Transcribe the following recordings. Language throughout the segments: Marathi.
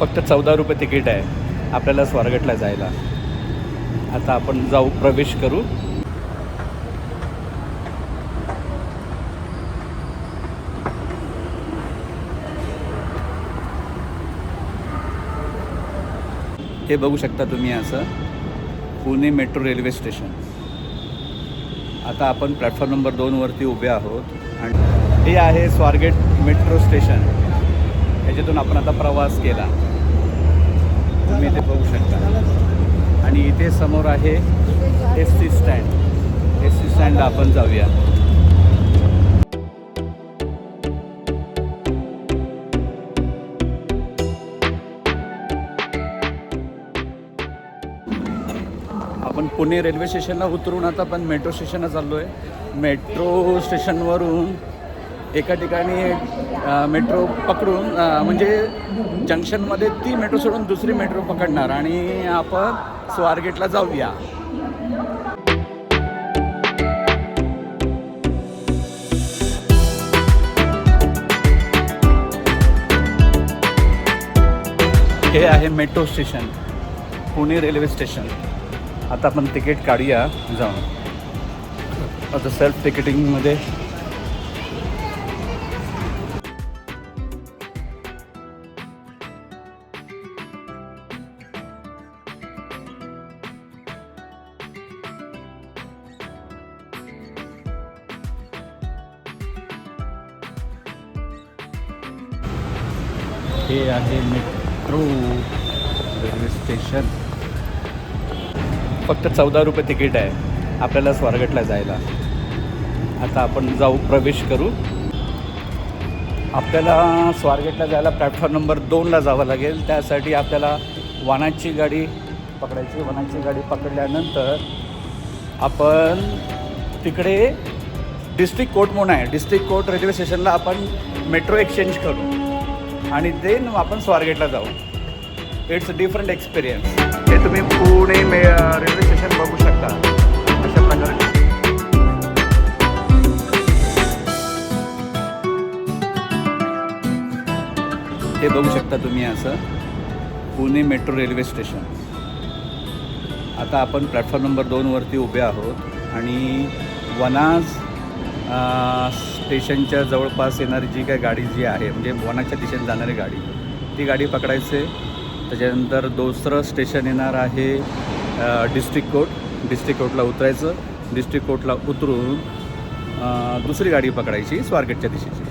फक्त चौदा रुपये तिकीट आहे. आपल्याला स्वारगेटला जायला. आता आपण जाऊ प्रवेश करू. हे बघू शकता तुम्ही असं. Pune metro railway station. आता आपण प्लॅटफॉर्म नंबर दोनवरती उभे आहोत. आणि हे आहे स्वारगेट मेट्रो स्टेशन. याच्यातून आपण आता प्रवास केला. तुम्ही ते बघू शकता. आणि इथे समोर आहे S T stand. S T स्टँडला आपण जाऊया. आपण पुणे रेल्वे स्टेशनला उतरून आता पण मेट्रो स्टेशनला चाललो आहे मेट्रो स्टेशनवरून एका ठिकाणी मेट्रो पकडून म्हणजे जंक्शनमध्ये ती मेट्रो सोडून दुसरी मेट्रो पकडणार आणि आपण स्वारगेटला जाऊया. हे आहे metro station Pune railway station. आता आपण तिकीट काढूया जाऊन. आता सेल्फ तिकिटिंगमध्ये हे आहे मेट्रो रेल्वे स्टेशन फक्त चौदा रुपये तिकीट आहे. आपल्याला स्वारगेटला जायला. आता आपण जाऊ प्रवेश करू. आपल्याला स्वारगेटला जायला प्लॅटफॉर्म नंबर दोनला जावं लागेल. त्यासाठी आपल्याला वानाची गाडी पकडायची. वनाची गाडी पकडल्यानंतर आपण तिकडे डिस्ट्रिक्ट कोर्ट म्हणून आहे. डिस्ट्रिक्ट कोर्ट रेल्वे स्टेशनला आपण मेट्रो एक्सचेंज करू. आणि देन आपण स्वारगेटला जाऊ. इट्स अ डिफरंट एक्सपिरियन्स हे तुम्ही पुणे मे रेल्वे स्टेशन बघू शकता. अशा प्रकारे. हे बघू शकता तुम्ही असं. पुणे मेट्रो रेल्वे स्टेशन आता आपण प्लॅटफॉर्म नंबर दोनवरती उभे आहोत आणि वनाज स्टेशनच्या जवळपास येणारी जी काही गाडी जी आहे म्हणजे वनाच्या दिशेने जाणारी गाडी ती गाडी पकडायचे. त्याच्यानंतर दुसरं स्टेशन येणार आहे डिस्ट्रिक्ट कोर्ट. डिस्ट्रिक्ट कोर्टला उतरायचं. डिस्ट्रिक्ट कोर्टला उतरून दुसरी गाडी पकडायची स्वारगेटच्या दिशेची.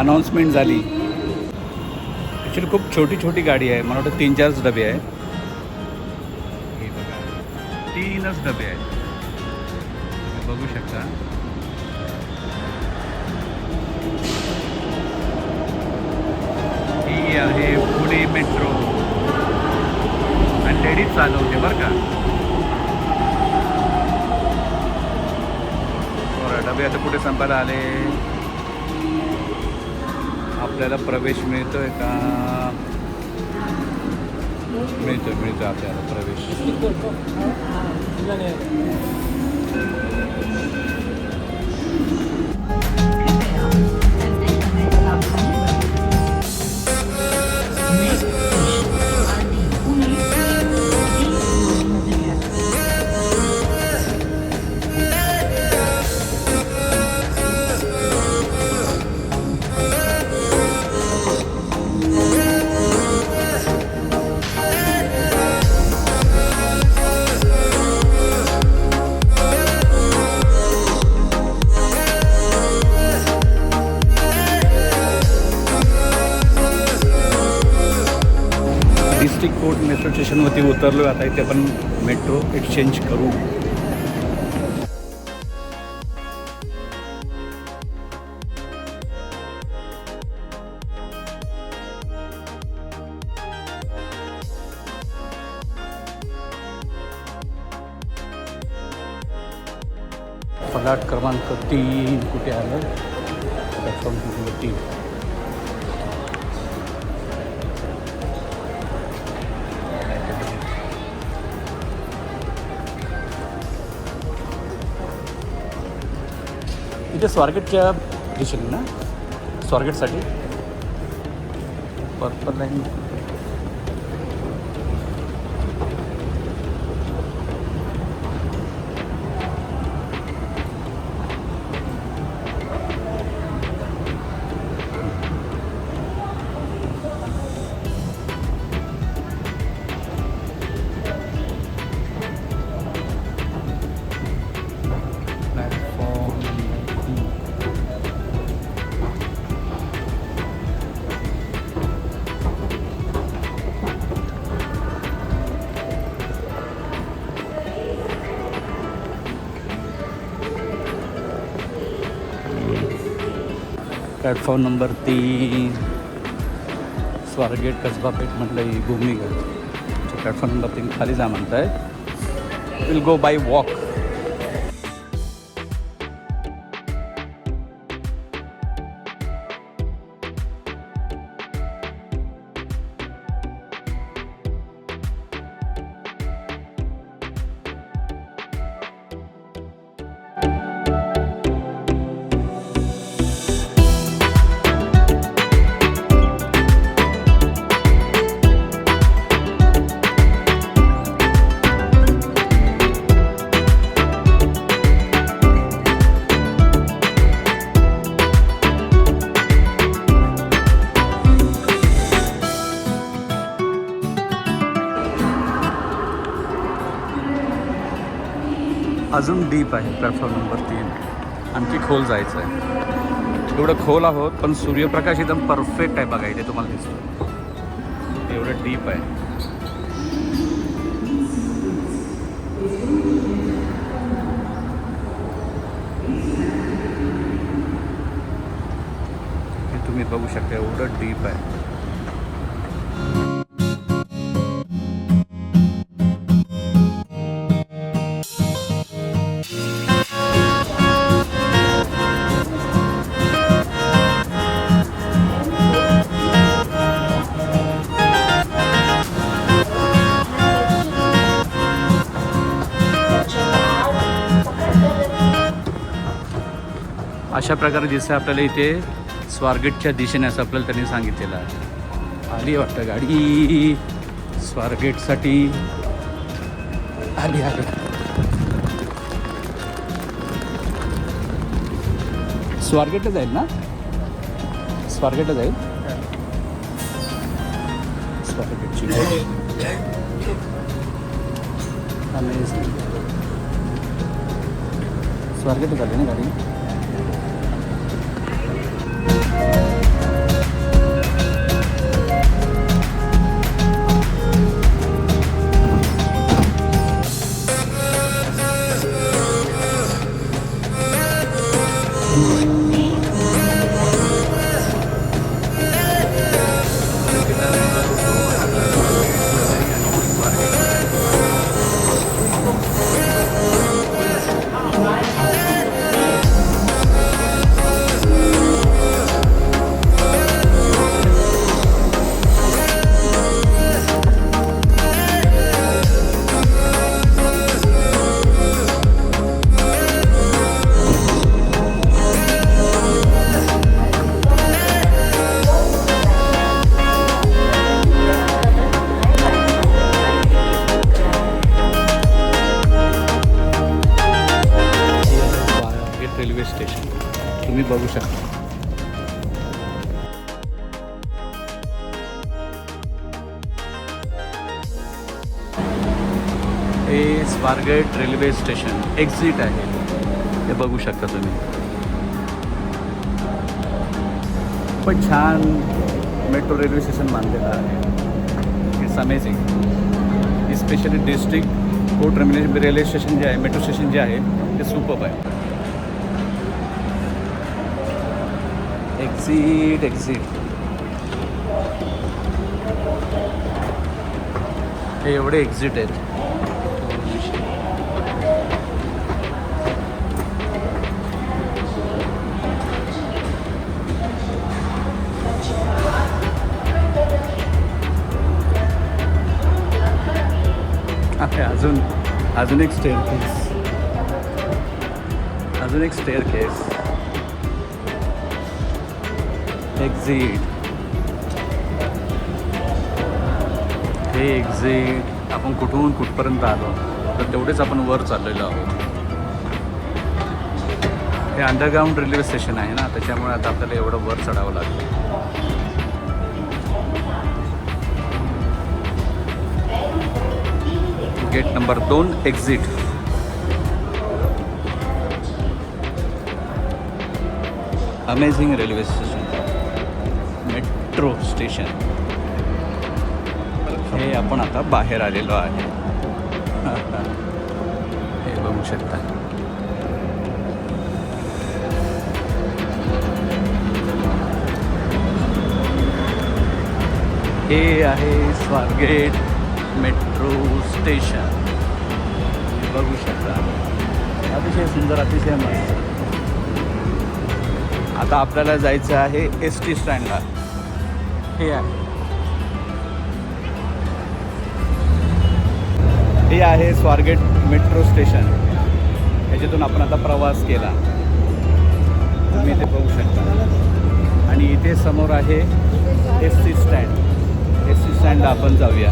अनाऊन्समेंट झाली. ॲक्च्युली खूप छोटी छोटी गाडी आहे. मला वाटतं तीन चारच डबे आहे. हे बघा. तीनच डबे आहेत. तुम्ही बघू शकता. ही आहे पुणे मेट्रो. आणि लेडीज चालवते बरं का. बरं डबे आता कुठे संपायला आले? आपल्याला प्रवेश मिळतोय का? मिळतो मिळतो आपल्याला प्रवेश. डिस्ट्रिक्ट मेट्रो स्टेशनवरती उतरलो आता इथे आपण मेट्रो एक्सचेंज करू. फलाट क्रमांक तीन कुठे आलं? प्लॅटफॉर्म क्रमांक तीन इथे स्वारगेटच्या दिशेने ना? स्वारगेटसाठी. पर्पल लाईन प्लॅटफॉर्म नंबर तीन स्वारगेट कसबा पेठ म्हटलं ही भूमिगत प्लॅटफॉर्म नंबर तीन खाली जा म्हणताय. विल गो बाय वॉक अजून डीप आहे प्लॅटफॉर्म नंबर तीन. आणखी खोल जायचं आहे. एवढं खोल आहोत पण सूर्यप्रकाश एकदम परफेक्ट आहे बघा इथे तुम्हाला दिसतो एवढं डीप आहे. हे तुम्ही बघू शकता एवढं डीप आहे. अशा प्रकारे दिसतं आपल्याला इथे स्वारगेटच्या दिशेने असं आपल्याला त्यांनी सांगितलेलं आहे. आली वाटतं गाडी. स्वारगेटसाठी. आली आली. स्वारगेटला जाईल ना? स्वारगेटला जाईल? स्वारगेटची स्वारगेटला झाली ना गाडी? Swargate railway station. तुम्ही बघू शकता। हे स्वारगेट रेल्वे स्टेशन एक्झिट आहे. हे बघू शकता तुम्ही. छान मेट्रो रेल्वे स्टेशन बांधलेलं आहे. It's amazing specially district court railway station जे आहे मेट्रो स्टेशन जे आहे, ते सुपअप आहे. एक्झिट एक्झिट हे एवढे एक्झिट आहेत आहे अजून अजून एक स्टेअर केस अजून एक स्टेअर केस एक्झिट हे एक्झिट आपण कुठून कुठपर्यंत आलो? तर तेवढेच आपण वर चाललेलो आहोत. हे अंडरग्राऊंड रेल्वे स्टेशन आहे ना त्याच्यामुळे आता आपल्याला एवढं वर चढावं लागतं. गेट नंबर दोन exit amazing railway station metro station. हे आपण आता बाहेर आलेलो आहे. हे बघू शकता. हे आहे स्वारगेट मेट्रो स्टेशन. बघू शकता. अतिशय सुंदर अतिशय मस्त. आता आपल्याला जायचं आहे एस टी स्टँडला. हे आहे. हे आहे स्वारगेट मेट्रो स्टेशन. याच्यातून आपण आता प्रवास केला. तुम्ही इथे बघू शकता. आणि इथे समोर आहे S C stand. S C स्टँडला आपण जाऊया.